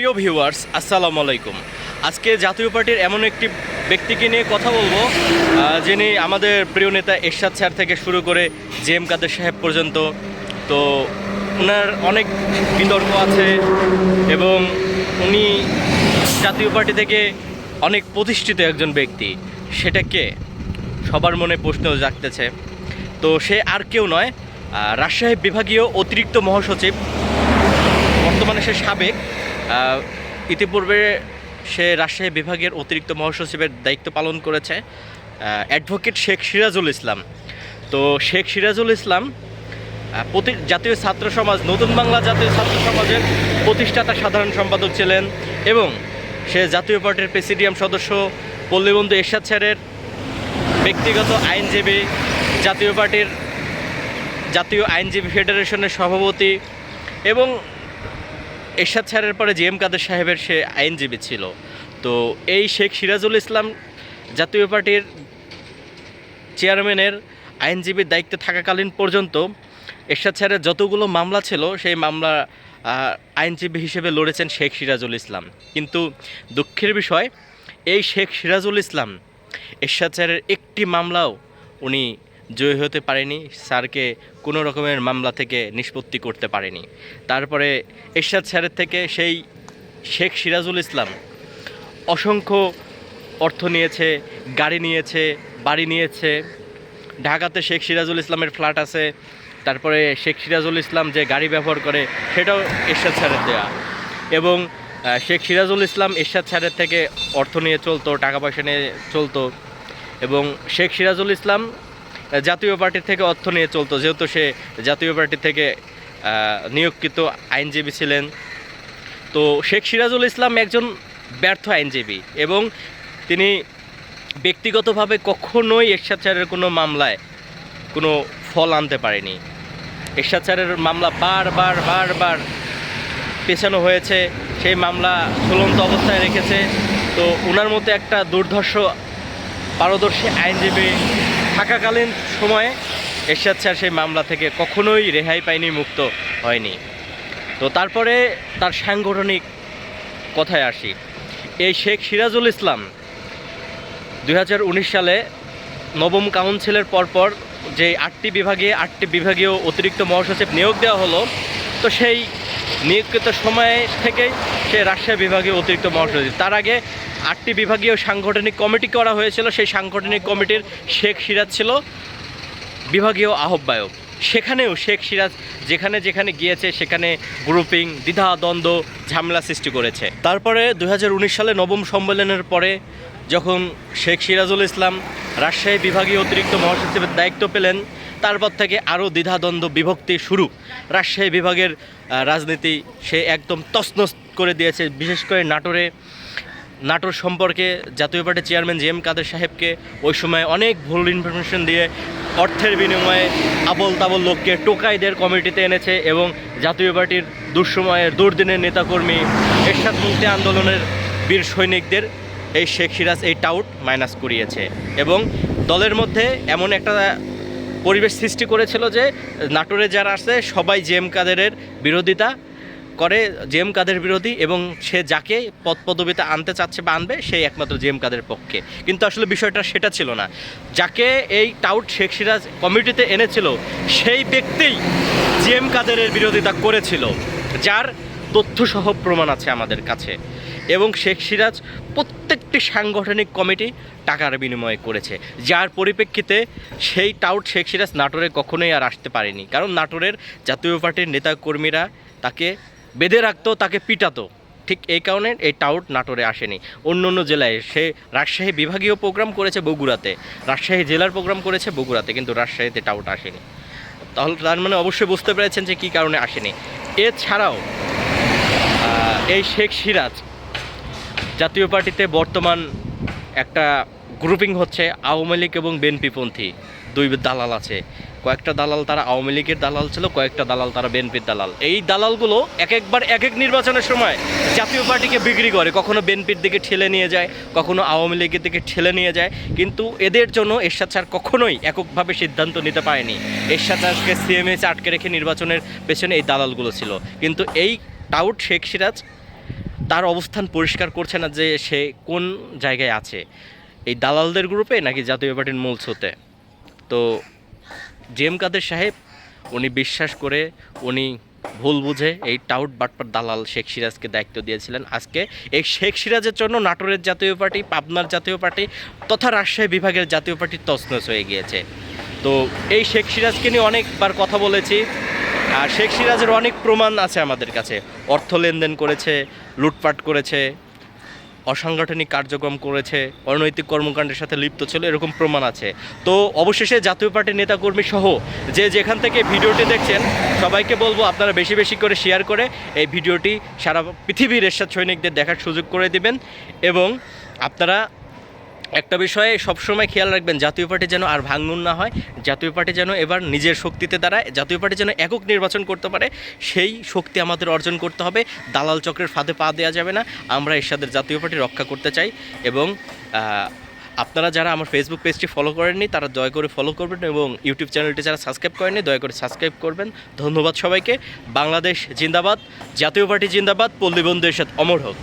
প্রিয় ভিউয়ার্স, আসসালামু আলাইকুম। আজকে জাতীয় পার্টির এমন একটি ব্যক্তিকে নিয়ে কথা বলব যিনি আমাদের প্রিয় নেতা এরশাদ স্যার থেকে শুরু করে জে এম কাদের সাহেব পর্যন্ত। তো ওনার অনেক বিতর্ক আছে এবং উনি জাতীয় পার্টি থেকে অনেক প্রতিষ্ঠিত একজন ব্যক্তি। সেটা কে? সবার মনে প্রশ্ন জাগতেছে। তো সে আর কেউ নয় রাজশাহী বিভাগীয় অতিরিক্ত মহাসচিব, বর্তমানে সে সাবেক ইতিপূর্বে সে রাজশাহী বিভাগের অতিরিক্ত মহাসচিবের দায়িত্ব পালন করেছে অ্যাডভোকেট শেখ সিরাজুল ইসলাম। তো শেখ সিরাজুল ইসলাম প্রতি জাতীয় ছাত্র সমাজ, নতুন বাংলা জাতীয় ছাত্র সমাজের প্রতিষ্ঠাতা, সাধারণ সম্পাদক ছিলেন এবং সে জাতীয় পার্টির প্রেসিডিয়াম সদস্য, পল্লীবন্ধু এরশাদ স্যারের ব্যক্তিগত আইনজীবী, জাতীয় পার্টির জাতীয় আইনজীবী ফেডারেশনের সভাপতি এবং এরশাদ স্যারের পরে জি এম কাদের সাহেবের সে আইনজীবী ছিল। তো এই শেখ সিরাজুল ইসলাম জাতীয় পার্টির চেয়ারম্যানের আইনজীবীর দায়িত্বে থাকাকালীন পর্যন্ত এরশাদ স্যারের যতগুলো মামলা ছিল, সেই মামলা আইনজীবী হিসেবে লড়েছেন শেখ সিরাজুল ইসলাম। কিন্তু দুঃখের বিষয়, এই শেখ সিরাজুল ইসলাম এরশাদ স্যারের একটি মামলাও উনি জয়ী হতে পারেনি, স্যারকে কোনো রকমের মামলা থেকে নিষ্পত্তি করতে পারেনি। তারপরে এরশাদ স্যারের থেকে সেই শেখ সিরাজুল ইসলাম অসংখ্য অর্থ নিয়েছে, গাড়ি নিয়েছে, বাড়ি নিয়েছে। ঢাকাতে শেখ সিরাজুল ইসলামের ফ্ল্যাট আছে, তারপরে শেখ সিরাজুল ইসলাম যে গাড়ি ব্যবহার করে, সেটাও এরশাদ স্যারের দেয়া। এবং শেখ সিরাজুল ইসলাম এরশাদ স্যারের থেকে অর্থ নিয়ে চলতো, টাকা পয়সা নিয়ে চলতো। এবং শেখ সিরাজুল ইসলাম জাতীয় পার্টি থেকে অর্থ নিয়ে চলতো, যেহেতু সে জাতীয় পার্টি থেকে নিয়োগকৃত আইনজীবী ছিলেন। তো শেখ সিরাজুল ইসলাম একজন ব্যর্থ আইনজীবী এবং তিনি ব্যক্তিগতভাবে কখনোই এরশাদ কোনো মামলায় কোনো ফল আনতে পারেনি। এরশাদ স্যারের মামলা বারবার বারবার পেছানো হয়েছে, সেই মামলা চলন্ত অবস্থায় রেখেছে। তো ওনার মতো একটা দুর্ধর্ষ পারদর্শী আইনজীবী থাকাকালীন সময়ে এরশাদ স্যার সেই মামলা থেকে কখনোই রেহাই পায়নি, মুক্ত হয়নি। তো তারপরে তার সাংগঠনিক কথায় আসি। এই শেখ সিরাজুল ইসলাম দু হাজার উনিশ সালে নবম কাউন্সিলের পরপর যে আটটি বিভাগে, আটটি বিভাগীয় অতিরিক্ত মহাসচিব নিয়োগ দেওয়া হলো, তো সেই নিয়োগকৃত সময় থেকেই সে রাজশাহী বিভাগীয় অতিরিক্ত মহাসচিব। তার আগে আটটি বিভাগীয় সাংগঠনিক কমিটি করা হয়েছিল। সেই সাংগঠনিক কমিটির শেখ সিরাজ ছিল বিভাগীয় আহ্বায়ক। সেখানেও শেখ সিরাজ যেখানে যেখানে গিয়েছে, সেখানে গ্রুপিং, দ্বিধা, দ্বন্দ্ব, ঝামেলা সৃষ্টি করেছে। তারপরে দু হাজার উনিশ সালে নবম সম্মেলনের পরে যখন শেখ সিরাজুল ইসলাম রাজশাহী বিভাগীয় অতিরিক্ত মহাসচিবের দায়িত্ব পেলেন তারপর থেকে আরও দ্বিধাদ্বন্দ্ব বিভক্তি শুরু। রাজশাহী বিভাগের রাজনীতি সে একদম তছনছ করে দিয়েছে। বিশেষ করে নাটোরে, নাটোর সম্পর্কে জাতীয় পার্টির চেয়ারম্যান জি এম কাদের সাহেবকে ওই সময় অনেক ভুল ইনফরমেশন দিয়ে অর্থের বিনিময়ে আবল তাবল লোককে টোকাইদের কমিটিতে এনেছে এবং জাতীয় পার্টির দুঃসময়ের, দুর্দিনের নেতাকর্মী এরশাদ মুক্তি আন্দোলনের বীর সৈনিকদের এই শেখ সিরাজ এই টাউট মাইনাস করিয়েছে। এবং দলের মধ্যে এমন একটা পরিবেশ সৃষ্টি করেছিল যে নাটোরে যারা আছে সবাই জেম কাদেরের বিরোধিতা করে জেম কাদের বিরোধী এবং সে যাকে পদ পদবিতে আনতে চাচ্ছে বা আনবে, সেই একমাত্র জেম কাদের পক্ষে। কিন্তু আসলে বিষয়টা সেটা ছিল না। যাকে এই টাউট শেখ সিরাজ কমিটিতে এনেছিল, সেই ব্যক্তিই জেম কাদেরের বিরোধিতা করেছিল, যার তথ্যসহ প্রমাণ আছে আমাদের কাছে। এবং শেখ সিরাজ প্রত্যেকটি সাংগঠনিক কমিটি টাকার বিনিময়ে করেছে। যার পরিপ্রেক্ষিতে সেই টাউট শেখ সিরাজ নাটোরে কখনোই আর আসতে পারেনি। কারণ নাটোরের জাতীয় পার্টির নেতাকর্মীরা তাকে বেঁধে রাখতো, তাকে পিটাতো। ঠিক এই কারণে এই টাউট নাটোরে আসেনি। অন্য অন্য জেলায় সে রাজশাহী বিভাগীয় প্রোগ্রাম করেছে বগুড়াতে। রাজশাহী জেলার প্রোগ্রাম করেছে বগুড়াতে, কিন্তু রাজশাহীতে টাউট আসেনি। তাহলে তার মানে অবশ্যই বুঝতে পেরেছেন যে কী কারণে আসেনি। এছাড়াও এই শেখ সিরাজ জাতীয় পার্টিতে বর্তমান একটা গ্রুপিং হচ্ছে আওয়ামী লীগ এবং বিএনপিপন্থী দুই দালাল আছে। কয়েকটা দালাল তারা আওয়ামী লীগের দালাল ছিল, কয়েকটা দালাল তারা বিএনপির দালাল। এই দালালগুলো এক একবার এক এক নির্বাচনের সময় জাতীয় পার্টিকে বিক্রি করে। কখনো বিএনপির দিকে ঠেলে নিয়ে যায়, কখনো আওয়ামী লীগের দিকে ঠেলে নিয়ে যায়। কিন্তু এদের জন্য এরশাদ স্যার কখনোই এককভাবে সিদ্ধান্ত নিতে পারেনি। এরশাদ স্যারকে সিএমএস আটকে রেখে নির্বাচনের পেছনে এই দালালগুলো ছিল। কিন্তু এই টাউট শেখ সিরাজ তার অবস্থান পরিষ্কার করছে না যে সে কোন জায়গায় আছে? এই দালালদের গ্রুপে নাকি জাতীয় পার্টির মূল স্রোতে? তো জেম কাদের সাহেব, উনি বিশ্বাস করে, উনি ভুল বুঝে এই টাউট বাটপার দালাল শেখ সিরাজকে দায়িত্ব দিয়েছিলেন। আজকে এই শেখ সিরাজের জন্য নাটোরের জাতীয় পার্টি, পাবনার জাতীয় পার্টি তথা রাজশাহী বিভাগের জাতীয় পার্টি তছনছ হয়ে গিয়েছে। তো এই শেখ সিরাজকে নিয়ে অনেকবার কথা বলেছি। আর শেখ সিরাজের অনেক প্রমাণ আছে আমাদের কাছে। অর্থ লেনদেন করেছে, লুটপাট করেছে, অসাংগঠনিক কার্যক্রম করেছে, অনৈতিক কর্মকাণ্ডের সাথে লিপ্ত ছিল, এরকম প্রমাণ আছে। তো অবশেষে জাতীয় পার্টির নেতাকর্মী সহ যে যেখান থেকে ভিডিওটি দেখছেন, সবাইকে বলব আপনারা বেশি বেশি করে শেয়ার করে এই ভিডিওটি সারা পৃথিবীর এরশাদ সৈনিকদের দেখার সুযোগ করে দিবেন এবং আপনারা একটা বিষয়ে সবসময় খেয়াল রাখবেন, জাতীয় পার্টি যেন আর ভাঙন না হয়, জাতীয় পার্টি যেন এবার নিজের শক্তিতে দাঁড়ায়, জাতীয় পার্টি যেন একক নির্বাচন করতে পারে, সেই শক্তি আমাদের অর্জন করতে হবে। দালাল চক্রের ফাঁদে পা দেওয়া যাবে না, আমরা এরশাদের জাতীয় পার্টি রক্ষা করতে চাই এবং আপনারা যারা আমার ফেসবুক পেজটি ফলো করেননি, তারা দয়া করে ফলো করবেন এবং ইউটিউব চ্যানেলটি যারা সাবস্ক্রাইব করেননি, দয়া করে সাবস্ক্রাইব করবেন। ধন্যবাদ সবাইকে। বাংলাদেশ জিন্দাবাদ, জাতীয় পার্টি জিন্দাবাদ পল্লীবন্ধু এরশাদ অমর হোক।